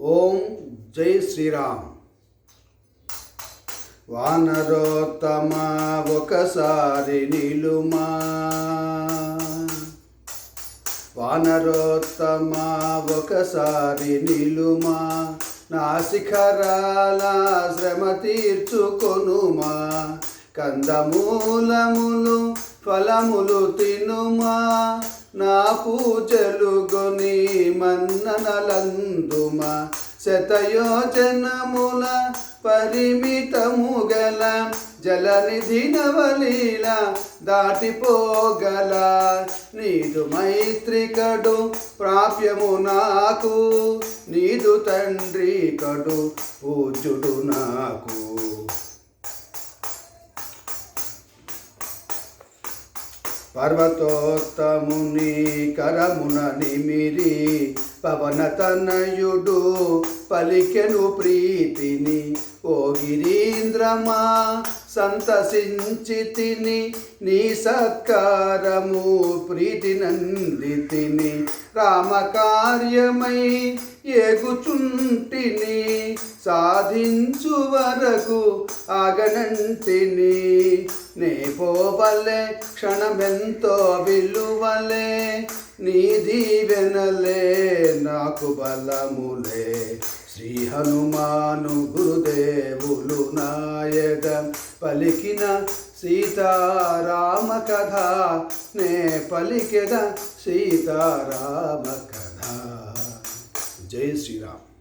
ఓం జై శ్రీరామ్. వానరోత్తమా ఒకసారి నిలుమా. వానరోత్తమా ఒకసారి నిలుమా. నా శిఖరాల శ్రమ తీర్చుకొనుమా. కందమూలములు ఫలములు తినుమా. నా పూజలుగొని మన్ననలందుమ శతయోజనముల పరిమితము గల జలనిధి నవలీల దాటిపోగల. నీదు మైత్రికడు ప్రాప్యము నాకు నీదు తండ్రి కడు పూజుడు నాకు. పర్వతోత్తముని కరమున నిమిరి పవనతనయుడు పలికెను ప్రీతిని. ఓ గిరీంద్రమా సంతసించి తిని నీ సత్కారము ప్రీతి నందితిని. రామకార్యమై ఏగుచుంటిని సాధించు వరకు ఆగనంటిని. నే పోవలే క్షణమెంతో విలువలే నీ దీవెనలే నాకు బలములే. శ్రీ హనుమాను గురుదేవులు నాయక పలికిన సీతారామ కథ నే పలికెద సీతారామ కథ. జై శ్రీరామ్.